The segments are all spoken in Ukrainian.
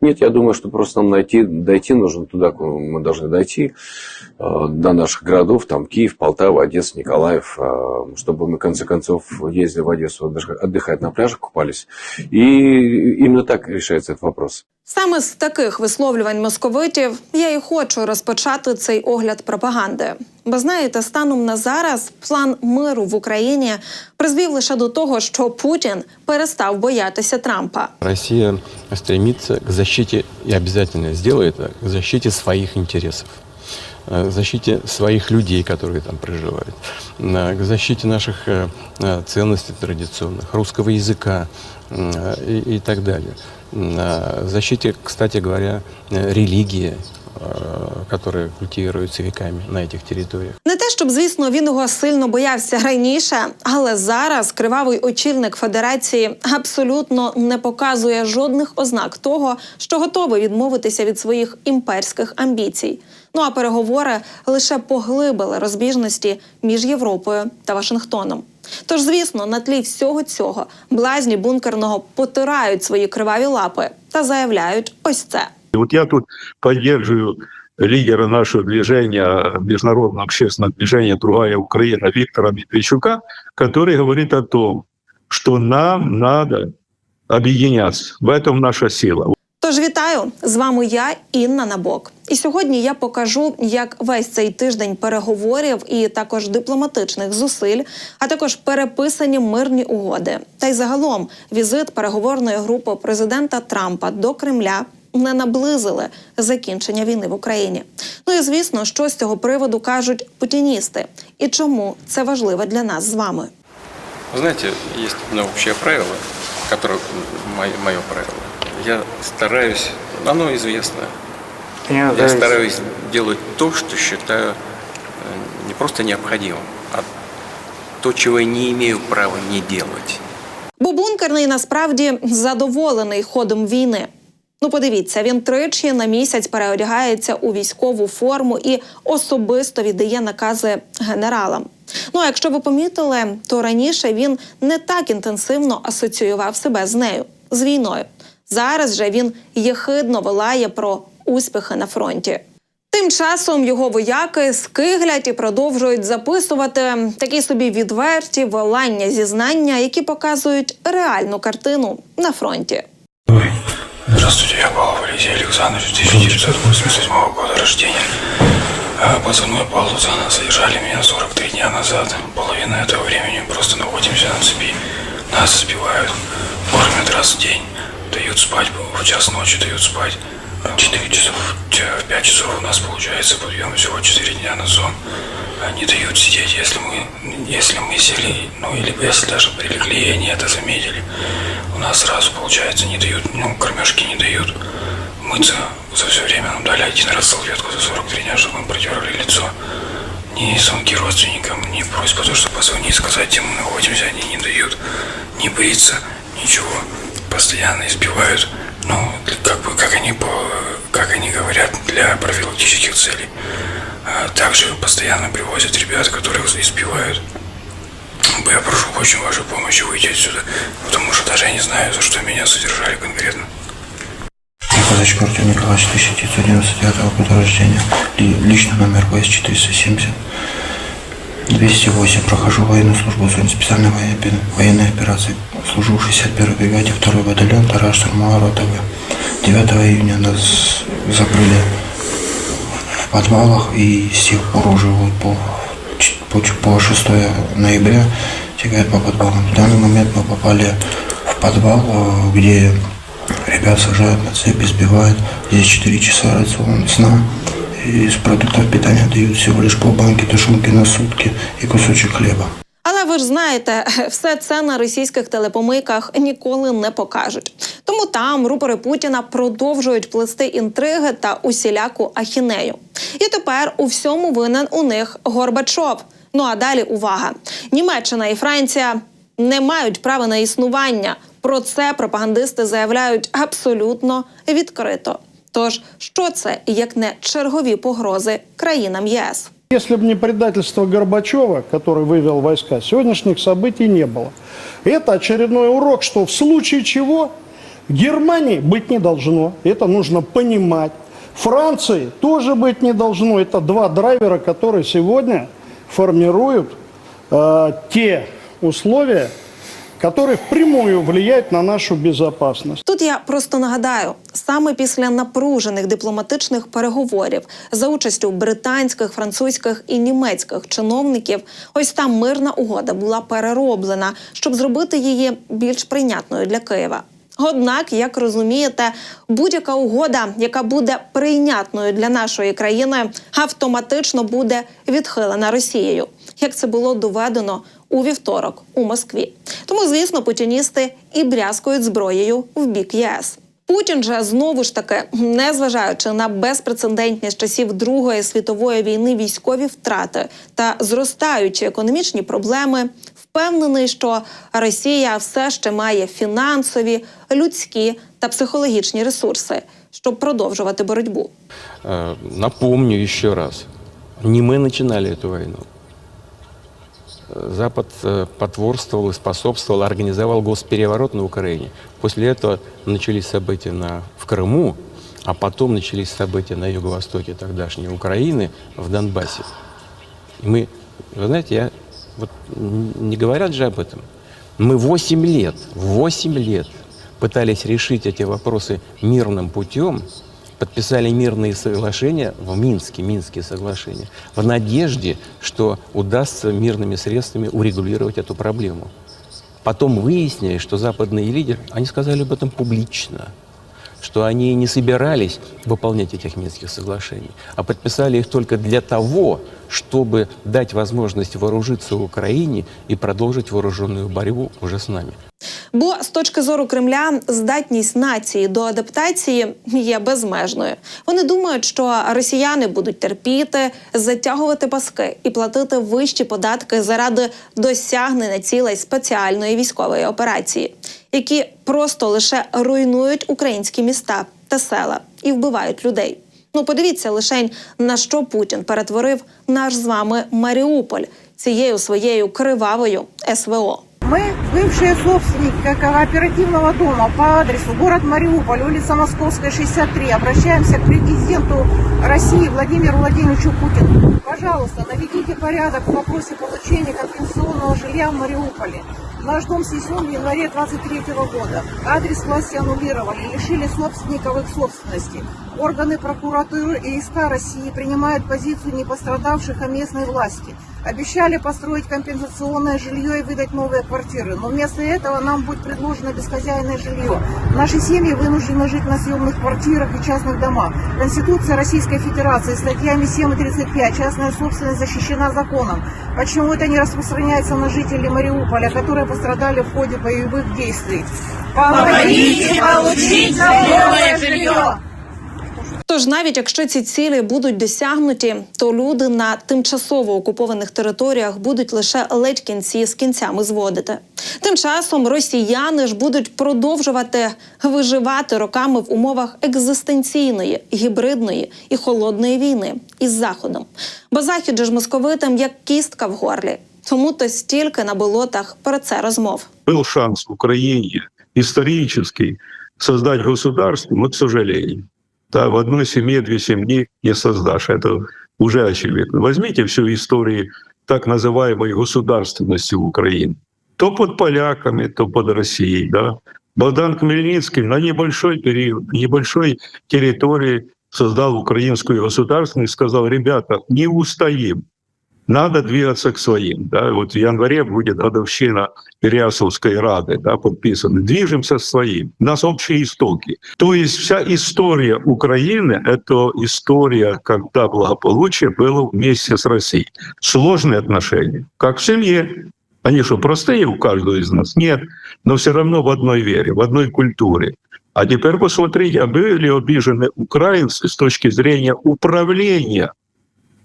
Нет, я думаю, что просто нам найти, дойти нужно туда, куда мы должны дойти, э, до наших городов, там Киев, Полтава, Одесса, Николаев, э, чтобы мы, в конце концов, ездили в Одессу отдых- отдыхать на пляжах, купались. И именно так решается этот вопрос. Саме з таких висловлювань московитів я і хочу розпочати цей огляд пропаганди. Бо знаєте, станом на зараз план миру в Україні призвів лише до того, що Путін перестав боятися Трампа. Россия стремится к защите, и обязательно сделает это, к защите своих интересов, э, к защите своих людей, которые там проживают, э, к защите наших э, э, ценностей традиционных, русского языка э, и, и так далее. Э, к защите, кстати говоря, э, религии, э, которая культивируется веками на этих территориях. Не те, щоб, звісно, він його сильно боявся раніше, але зараз кривавий очільник Федерації абсолютно не показує жодних ознак того, що готовий відмовитися від своїх імперських амбіцій. Ну а переговори лише поглибили розбіжності між Європою та Вашингтоном. Тож, звісно, на тлі всього цього блазні бункерного потирають свої криваві лапи та заявляють ось це И вот я тут поддерживаю лидера нашего движения, международного общественного движения «Другая Украина» Виктора Медведчука, который говорит о том, что нам надо объединяться. В этом наша сила. Тож вітаю з вами я, Інна Набок. І сьогодні я покажу, як весь цей тиждень переговорів і також дипломатичних зусиль, а також переписані мирні угоди. Та й загалом візит переговорної групи президента Трампа до Кремля не наблизили закінчення війни в Україні. Ну і звісно, що з цього приводу кажуть путіністи, і чому це важливо для нас з вами. Вы знаете, есть одно общее правило, которое мое, правило. Я стараюсь, оно известно, я стараюсь делать то, что считаю э, не просто необходимым, а то, чего я не имею права не делать. Бо бункерний насправді задоволений ходом війни. Ну, подивіться, він тричі на місяць переодягається у військову форму і особисто віддає накази генералам. Ну, а якщо ви помітили, то раніше він не так інтенсивно асоціював себе з нею, з війною. Зараз же він єхидно волає про успіхи на фронті. Тим часом його вояки скиглять і продовжують записувати такі собі відверті волання зізнання, які показують реальну картину на фронті. Здравствуйте, я Павлов Алексей Александрович, 1987 года рождения. А, Позывной Палуза. Задержали меня 43 дня назад. Половина этого времени просто находимся на цепи. Нас сбивают, кормят раз в день, дают спать, в час ночи дают спать. В 4 часов, в 5 часов у нас получается подъем всего 4 дня на сон. Они дают сидеть, если мы, если мы сели, ну или если даже прилегли, и они это заметили. У нас сразу, получается, не дают, ну, кормежки не дают. Мыться за все время нам дали один раз салфетку за 43 дня, чтобы мы протерли лицо. Ни звонки родственникам, ни просьба, то, что позвонить, сказать, где мы находимся, они не дают. Не бриться, ничего. Постоянно избивают. Ну, как бы, как они, как они говорят, для профилактических целей. А также постоянно привозят ребят, которых избивают. Я прошу очень вашей помощи выйти отсюда, потому что даже я не знаю, за что меня содержали конкретно. Казачек Артем Николаевич, 1999 года рождения. Ли- Личный номер ВС-470. 208. Прохожу военную службу в зоне специальной военной, операции. Служу в 61-й бригаде, 2 батальон, 2 штурмовая рота В. 9 июня нас закрыли в подвалах и с тех пор уже вот по, по, по 6 ноября тягают по подвалам. В данный момент мы попали в подвал, э, где ребят сажают на цепь, избивают. Здесь 4 часа рацион сна. Из продуктов питания дают всего лишь полбанки тушенки на сутки и кусочек хлеба. Але ви ж знаєте, все це на російських телепомийках ніколи не покажуть. Тому там рупори Путіна продовжують плести інтриги та усіляку ахінею. І тепер у всьому винен у них Горбачов. Ну а далі увага: Німеччина і Франція не мають права на існування. Про це пропагандисти заявляють абсолютно відкрито. Тож, що це як не чергові погрози країнам ЄС? Если бы не предательство Горбачева, который вывел войска, сегодняшних событий не было. Это очередной урок, что в случае чего Германии быть не должно, это нужно понимать. Франции тоже быть не должно. Это два драйвера, которые сегодня формируют э, те условия, которые впрямую влияют на нашу безопасность. Тут я просто нагадаю, саме після напружених дипломатичних переговорів за участю британських, французьких і німецьких чиновників, ось та мирна угода була перероблена, щоб зробити її більш прийнятною для Києва. Однак, як розумієте, будь-яка угода, яка буде прийнятною для нашої країни, автоматично буде відхилена Росією, як це було доведено у вівторок у Москві. Тому, звісно, путіністи і брязкують зброєю в бік ЄС. Путін же знову ж таки, незважаючи на безпрецедентні з часів Другої світової війни військові втрати та зростаючі економічні проблеми, впевнений, що Росія все ще має фінансові, людські та психологічні ресурси, щоб продовжувати боротьбу. Э, Напомню еще раз, не мы начинали эту войну. Э, Запад э, потворствовал и способствовал, организовал госпереворот на Украине. После этого начались события на, в Крыму, а потом начались события на юго-востоке тогдашней Украины, в Донбассе. И мы, вы знаете, я, вот не говорят же об этом. Мы 8 лет, 8 лет пытались решить эти вопросы мирным путем, подписали мирные соглашения в Минске, Минские соглашения, в надежде, что удастся мирными средствами урегулировать эту проблему. Потом выяснили, что западные лидеры, они сказали об этом публично, что они не собирались выполнять этих Минских соглашений, а подписали их только для того, чтобы дать возможность вооружиться Украине и продолжить вооруженную борьбу уже с нами. Бо з точки зору Кремля здатність нації до адаптації є безмежною. Вони думають, що росіяни будуть терпіти, затягувати паски і платити вищі податки заради досягнення цілей спеціальної військової операції, які просто лише руйнують українські міста та села і вбивають людей. Ну, подивіться лишень на що Путін перетворив наш з вами Маріуполь цією своєю кривавою СВО. Мы, бывшие собственники кооперативного дома по адресу город Мариуполь, улица Московская, 63, обращаемся к президенту России Владимиру Владимировичу Путину. Пожалуйста, наведите порядок в вопросе получения компенсационного жилья в Мариуполе. Наш дом снесен в январе 23 года. Адрес власти аннулировали, лишили собственников их собственности. Органы прокуратуры и СК России принимают позицию не пострадавших, а местной власти. Обещали построить компенсационное жилье и выдать новые квартиры, но вместо этого нам будет предложено бесхозяйное жилье. Наши семьи вынуждены жить на съемных квартирах и частных домах. Конституция Российской Федерации статьями 7 и 35 частная собственность защищена законом. Почему это не распространяется на жителей Мариуполя, которые пострадали в ходе боевых действий? Помогите получить новое жилье! Тож, навіть якщо ці цілі будуть досягнуті, то люди на тимчасово окупованих територіях будуть лише ледь кінці з кінцями зводити. Тим часом росіяни ж будуть продовжувати виживати роками в умовах екзистенційної, гібридної і холодної війни із заходом. Бо захід же ж московитам як кістка в горлі. Тому то стільки на болотах про це розмов. Был шанс в Украине исторический создать государство, к сожалению, да, в одной семье две семьи не создашь. Это уже очевидно. Возьмите всю историю так называемой государственности в Украине. То под поляками, то под Россией. Да? Богдан Хмельницкий на небольшой период, небольшой территории создал украинскую государственность и сказал, ребята, не устоим, надо двигаться к своим. Да? Вот в январе будет годовщина Переяславской Рады, да, подписаны. Движемся своим. У нас общие истоки. То есть вся история Украины – это история, когда благополучие было вместе с Россией. Сложные отношения, как в семье. Они что, простые у каждого из нас? Нет. Но все равно в одной вере, в одной культуре. А теперь посмотрите, были обижены украинцы с точки зрения управления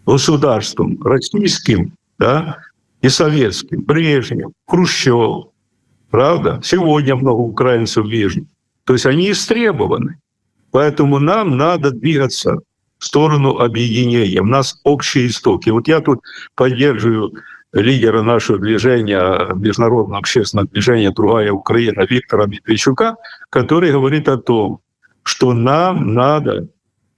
государством российским да, и советским, Брежнев, Хрущев, правда? Сегодня много украинцев вижу. То есть они истребованы. Поэтому нам надо двигаться в сторону объединения. У нас общие истоки. Вот я тут поддерживаю лидера нашего движения, международного общественного движения «Другая Украина» Виктора Медведчука, который говорит о том, что нам надо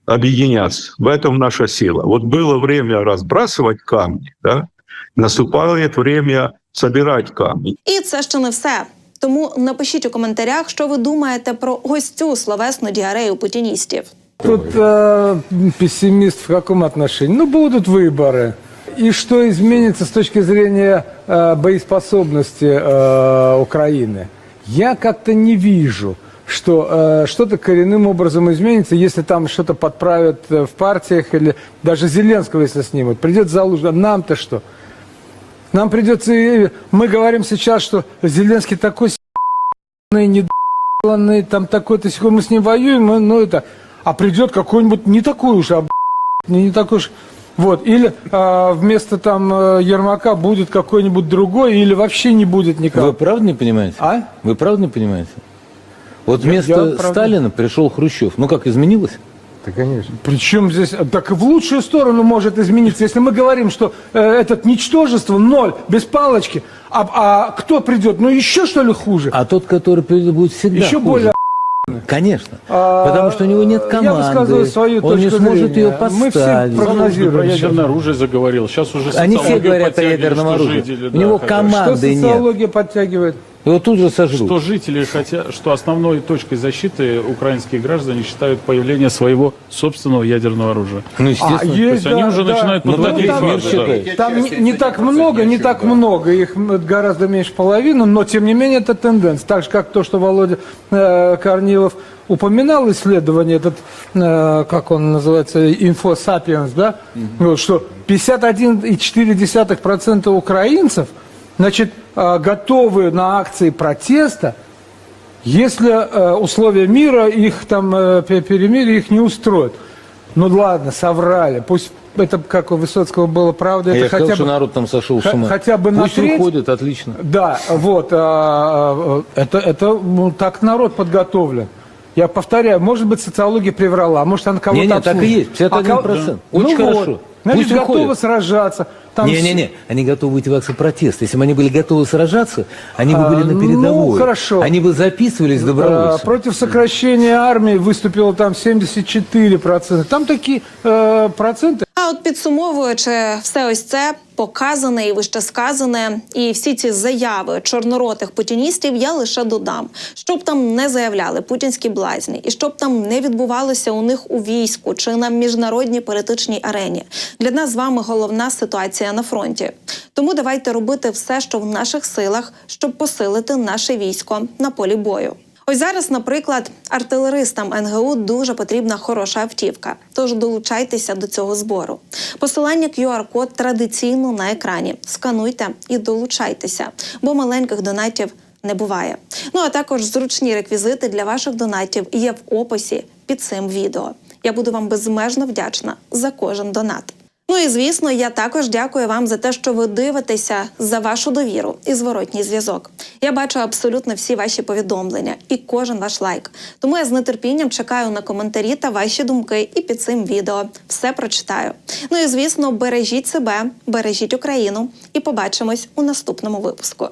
объединяться. В этом наша сила. Вот было время разбрасывать камни, да? наступает время собирать камни. І це ще не все. Тому напишіть у коментарях, що ви думаєте про ось цю словесну діарею путіністів. Тут э, пессимист в каком отношении? Ну, будут выборы. И что изменится с точки зрения э, боеспособности э, Украины? Я как-то не вижу, Что э, что-то коренным образом изменится, если там что-то подправят э, в партиях или даже Зеленского, если снимут. Придет Залужный, нам-то что? Нам придется... Мы говорим сейчас, что Зеленский такой с***ный, недоланный, там такой-то, сякой, мы с ним воюем, мы, ну это... А придет какой-нибудь не такой уж, а не, не такой уж... Вот, или а, вместо там э, Ермака будет какой-нибудь другой, или вообще не будет никого. Вы правда не понимаете? А? Вы правда не понимаете? Вот Я- вместо я правда- Сталина пришел Хрущев. Ну как, изменилось? Да, конечно. Причем здесь, так и в лучшую сторону может измениться. Если мы говорим, что э, этот ничтожество, ноль, без палочки, а, а кто придет? Ну еще что ли хуже? А тот, который придет, будет всегда Еще хуже. более Конечно. А, Потому что у него нет я команды. высказываю свою он не точку сможет зрения. ее Мы все поставить. прогнозируем. про ядерное оружие заговорил. Сейчас уже Они все говорят о ядерном что оружии. жители, У да, него. Что команды нет. социология подтягивает? Его тут же сожрут. Что жители хотят, что основной точкой защиты украинские граждане считают появление своего собственного ядерного оружия. Ну, А, естественно. То есть они уже начинают Ну, весь факты, мир да. Там не, не так много, не так много, их гораздо меньше половины, но тем не менее это тенденция. Так же, как то, что Володя э, Корнилов упоминал исследование, этот, э, как он называется, инфосапиенс, да, вот, что 51,4% украинцев, значит, э, готовы на акции протеста, если э, условия мира, их там э, пе- перемирие их не устроит. Ну ладно, соврали. Пусть это, как у Высоцкого было правда, это Я хотя что бы... народ там сошел с ума. хотя бы на Пусть треть. выходит, отлично. Да, вот, а, а, это, это ну, так народ подготовлен. Я повторяю, может быть, социология приврала, может, она кого-то Не-не, так и есть, 51%. А кого- Очень ну хорошо. Вот. Значит, Пусть сражаться. Там Не-не-не, они готовы выйти в акцию протеста. Если бы они были готовы сражаться, они бы А, были на ну, передовой. хорошо. Они бы записывались А, добровольцами. Против сокращения армии выступило там 74%. Там такие э, проценты. А от підсумовуючи все ось це показане і вище сказане, і всі ці заяви чорноротих путіністів, я лише додам, щоб там не заявляли путінські блазні, і щоб там не відбувалося у них у війську чи на міжнародній політичній арені. Для нас з вами головна ситуація на фронті. Тому давайте робити все, що в наших силах, щоб посилити наше військо на полі бою. Ось зараз, наприклад, артилеристам НГУ дуже потрібна хороша автівка. Тож долучайтеся до цього збору. Посилання QR-код традиційно на екрані. Скануйте і долучайтеся, бо маленьких донатів не буває. Ну а також зручні реквізити для ваших донатів є в описі під цим відео. Я буду вам безмежно вдячна за кожен донат. Ну і звісно, я також дякую вам за те, що ви дивитеся за вашу довіру і зворотній зв'язок. Я бачу абсолютно всі ваші повідомлення і кожен ваш лайк. Тому я з нетерпінням чекаю на коментарі та ваші думки і під цим відео все прочитаю. Ну і звісно, бережіть себе, бережіть Україну і побачимось у наступному випуску.